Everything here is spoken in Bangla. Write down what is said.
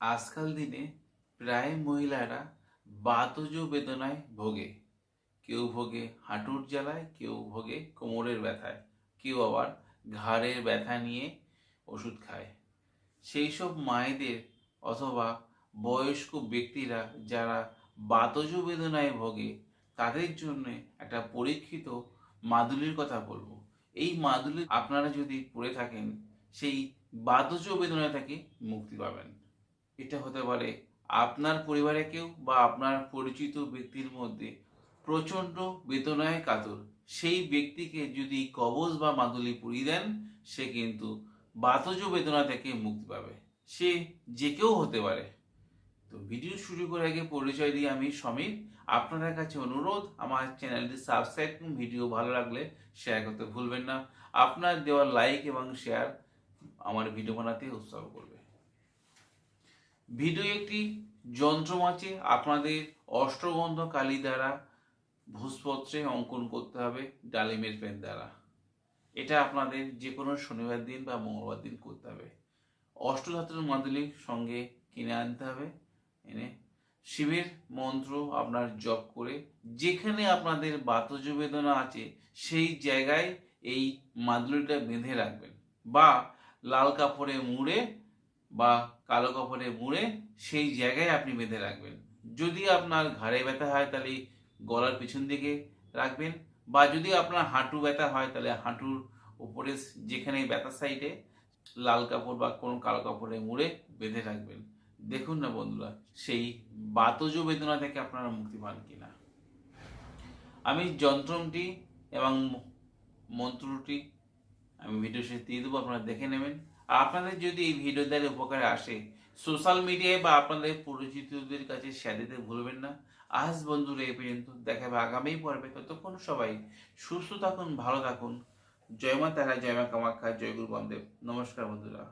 আজকাল দিনে প্রায় মহিলারা বাতজ বেদনায় ভোগে। কেউ ভোগে হাঁটুর জ্বালায়, কেউ ভোগে কোমরের ব্যথায়, কেউ আবার ঘাড়ের ব্যথা নিয়ে ওষুধ খায়। সেই সব মায়েদের অথবা বয়স্ক ব্যক্তিরা যারা বাতজ বেদনায় ভোগে, তাদের জন্য একটা পরীক্ষিত মাদুলির কথা বলব। এই মাদুলি আপনারা যদি পড়ে থাকেন, সেই বাতজ বেদনা থেকে মুক্তি পাবেন। এটা হতে পারে আপনার পরিবারে কেউ বা আপনার পরিচিত ব্যক্তির মধ্যে প্রচণ্ড বেদনায় কাতর। সেই ব্যক্তিকে যদি কবজ বা মাদুলি পুড়িয়ে দেন, সে কিন্তু বাতজ বেদনা থেকে মুক্তি পাবে। সে যে কেউ হতে পারে। তো ভিডিও শুরু করার আগে পরিচয় দিয়ে আমি সমীর। আপনাদের কাছে অনুরোধ, আমার চ্যানেলটি সাবস্ক্রাইব করুন। ভিডিও ভালো লাগলে শেয়ার করতে ভুলবেন না। আপনার দেওয়া লাইক এবং শেয়ার আমার ভিডিও বানাতে উৎসাহ করবে। ভিডিও একটি যন্ত্র আছে আপনাদের অষ্টগন্ধ কালি দ্বারা ভূষপত্রে অঙ্কন করতে হবে, ডালিমের পেন দ্বারা। এটা আপনাদের যে কোনো শনিবার দিন বা মঙ্গলবার দিন করতে হবে। অষ্টধাতুর মাদুলি সঙ্গে কিনে আনতে হবে, এনে শিবের মন্ত্র আপনার জপ করে যেখানে আপনাদের বাতজ বেদনা আছে সেই জায়গায় এই মাদুলিটা বেঁধে রাখবেন বা লাল কাপড়ে মুড়ে বা কালো কাপড়ে মুড়ে সেই জায়গায় আপনি বেঁধে রাখবেন। যদি আপনার ঘাড়ে ব্যথা হয় তাহলে গলার পিছন দিকে রাখবেন বা যদি আপনার হাঁটু ব্যথা হয় তাহলে হাঁটুর উপরে যেখানে ব্যথা সাইডে লাল কাপড় বা কোনো কালো কাপড়ে মুড়ে বেঁধে রাখবেন। দেখুন না বন্ধুরা, সেই বাতজ বেদনা থেকে আপনারা মুক্তি পান কিনা। আমি যন্ত্রটি এবং মন্ত্রটি আমি ভিডিও শেষে দিয়ে দেবো, আপনারা দেখে নেবেন। আপনাদের যদি এই ভিডিও দ্বারা উপকারে আসে সোশ্যাল মিডিয়ায় বা আপনাদের পরিচিতদের কাছে শেয়ার দিতে ভুলবেন না। আজ বন্ধুরা, এই পর্যন্ত। দেখাবে আগামী পর্বে। ততক্ষণ সবাই সুস্থ থাকুন, ভালো থাকুন। জয় মা তারা, জয় মা কামাখ্যা, জয় গুরু বামদেব নমস্কার বন্ধুরা।